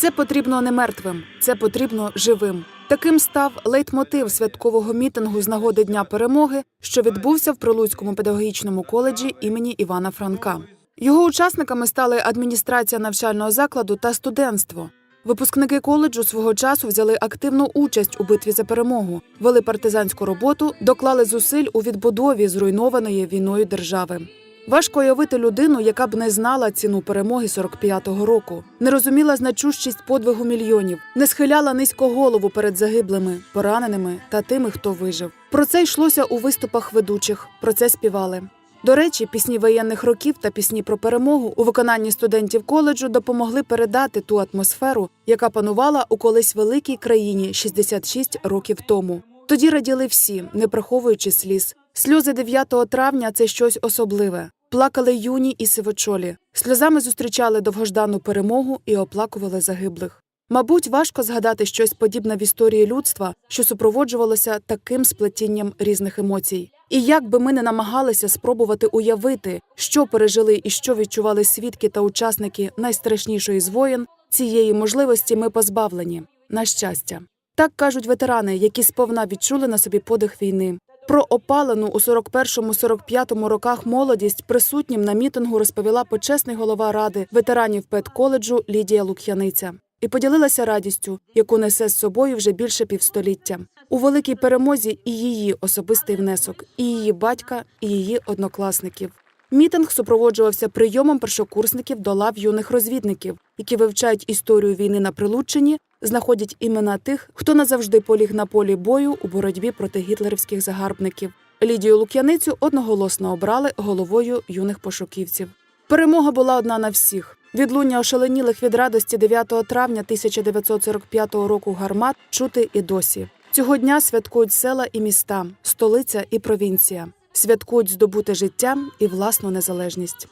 Це потрібно не мертвим, це потрібно живим. Таким став лейтмотив святкового мітингу з нагоди Дня перемоги, що відбувся в Прилуцькому педагогічному коледжі імені Івана Франка. Його учасниками стали адміністрація навчального закладу та студентство. Випускники коледжу свого часу взяли активну участь у битві за перемогу, вели партизанську роботу, доклали зусиль у відбудові зруйнованої війною держави. Важко уявити людину, яка б не знала ціну перемоги 45-го року, не розуміла значущість подвигу мільйонів, не схиляла низько голову перед загиблими, пораненими та тими, хто вижив. Про це йшлося у виступах ведучих. Про це співали. До речі, пісні воєнних років та пісні про перемогу у виконанні студентів коледжу допомогли передати ту атмосферу, яка панувала у колись великій країні 66 років тому. Тоді раділи всі, не приховуючи сліз. Сльози 9 травня це щось особливе. Плакали юні і сивочолі. Сльозами зустрічали довгождану перемогу і оплакували загиблих. Мабуть, важко згадати щось подібне в історії людства, що супроводжувалося таким сплетінням різних емоцій. І як би ми не намагалися спробувати уявити, що пережили і що відчували свідки та учасники найстрашнішої з воєн, цієї можливості ми позбавлені. На щастя, так кажуть ветерани, які сповна відчули на собі подих війни. Про опалену у 41-45 роках молодість присутнім на мітингу розповіла почесний голова ради ветеранів педколеджу Лідія Лук'яниця і поділилася радістю, яку несе з собою вже більше півстоліття. У великій перемозі і її особистий внесок, і її батька, і її однокласників. Мітинг супроводжувався прийомом першокурсників до лав юних розвідників, які вивчають історію війни на Прилуччині, знаходять імена тих, хто назавжди поліг на полі бою у боротьбі проти гітлерівських загарбників. Лідію Лук'яницю одноголосно обрали головою юних пошуківців. Перемога була одна на всіх. Відлуння ошаленілих від радості 9 травня 1945 року гармат чути і досі. Цього дня святкують села і міста, столиця і провінція. Святкують здобуте життя і власну незалежність.